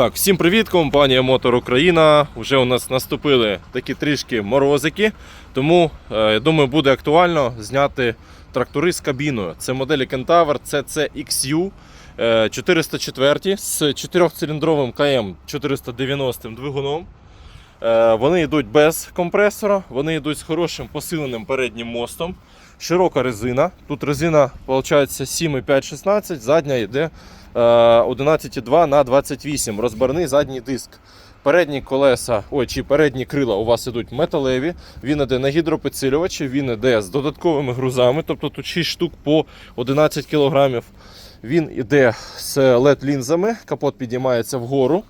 Так, всім привіт, компанія Мотор Україна. Уже у нас наступили такі трішки морозики, тому е, я думаю, буде актуально зняти трактори з кабіною. Це моделі Кентавр, CCXU е, 404 з 4-циліндровим КМ 490 двигуном. Е, Вони йдуть без компресора, вони йдуть з хорошим посиленим переднім мостом. Широка резина. Тут резина виходить 7,5-16, задня йде е, 11,2 на 28. Розбарний задній диск. Передні колеса, ой, чи передні крила у вас ідуть металеві. Він іде на гідропідсилювачі, він іде з додатковими грузами, тобто тут 6 штук по 11 кг. Він іде з LED лінзами, капот підіймається вгору.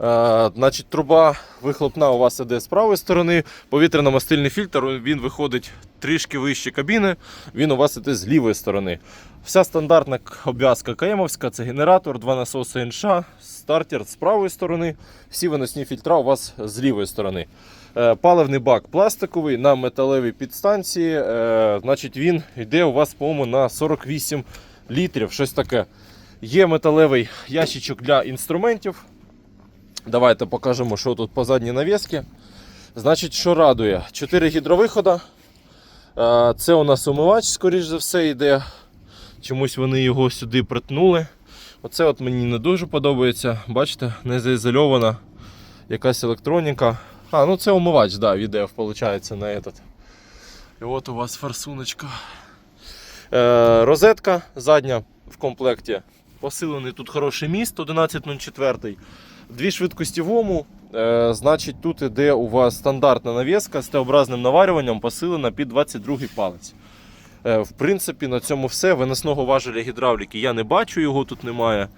Е, значить, труба вихлопна у вас іде з правої сторони. Повітряно-мастильний фільтр він виходить трішки вище кабіни, він у вас іде з лівої сторони. Вся стандартна обв'язка КМовська, це генератор, два насоси НШ, стартер з правої сторони, всі виносні фільтра у вас з лівої сторони. Е, Паливний бак пластиковий на металевій підстанції. Е, Значить, він йде у вас, по-моєму, на 48 літрів, щось таке. Є металевий ящичок для інструментів. Давайте покажемо, що тут по задній навіски. Значить, що радує? 4 гідровихода. Е, Це у нас умивач, скоріш за все, йде. Чомусь вони його сюди притнули. Оце от мені не дуже подобається. Бачите, не заізольована якась електроніка. А, ну це умивач, да, відео, виходить, на этот. І от у вас форсуночка. Е, розетка задня в комплекті. Посилений тут хороший міст 1104. Дві швидкості. Е, значить, тут іде у вас стандартна навіска з Т-образним наварюванням, посилена під 22 палець. Е, в принципі, на цьому все. Виносного важеля гідравліки я не бачу, його тут немає.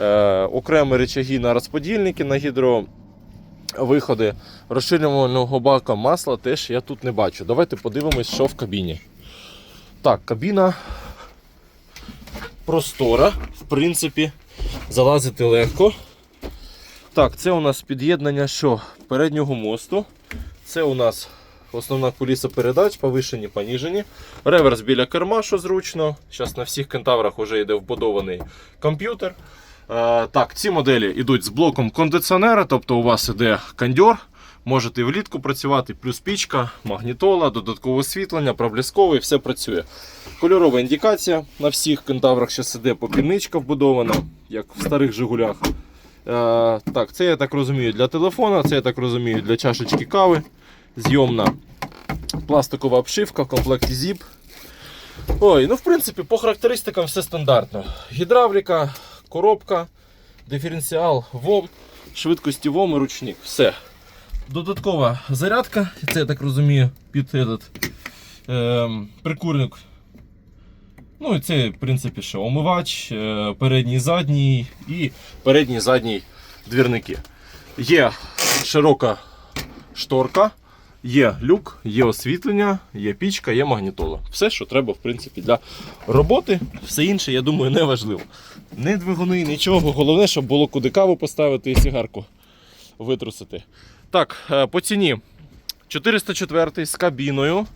Е, окремі речаги на розподільники на гідровиходи. Розширювального бака масла теж я тут не бачу. Давайте подивимось, що в кабіні. Так, кабіна простора, в принципі, залазити легко. Так, це у нас під'єднання що? Переднього мосту. Це у нас основна куліса передач, повишені, поніжені. Реверс біля керма, що зручно. Зараз на всіх кентаврах вже йде вбудований комп'ютер. Е, так, ці моделі йдуть з блоком кондиціонера, тобто у вас іде кондьор. Можете влітку працювати, плюс пічка, магнітола, додаткове освітлення, проблисковий, все працює. Кольорова індикація на всіх кентаврах зараз іде попільничка вбудована, як в старих Жигулях. Е, так, це я так розумію для телефона, це я так розумію для чашечки кави. Зйомна пластикова обшивка в комплекті ZIP. Ой, ну в принципі, по характеристикам все стандартно. Гідравліка, коробка, диференціал, ВОМ, швидкості ВОМ і ручник. Все. Додаткова зарядка, це я так розумію, під этот, ем, прикурник. Ну і це, в принципі, що омивач, е, передній задній і передній задній двірники. Є широка шторка, є люк, є освітлення, є пічка, є магнітола. Все, що треба, в принципі, для роботи. Все інше, я думаю, не важливо. Не двигуни, нічого. Головне, щоб було куди каву поставити і сигарку витрусити. Так, е, по ціні 404 з кабіною.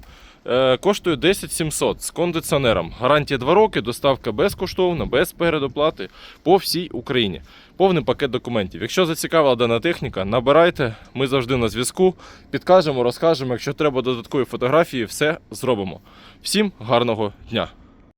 Е, Коштує 10 700 з кондиціонером. Гарантія 2 роки, доставка безкоштовна, без передоплати по всій Україні. Повний пакет документів. Якщо зацікавила дана техніка, набирайте, ми завжди на зв'язку. Підкажемо, розкажемо. Якщо треба додаткові фотографії, все зробимо. Всім гарного дня!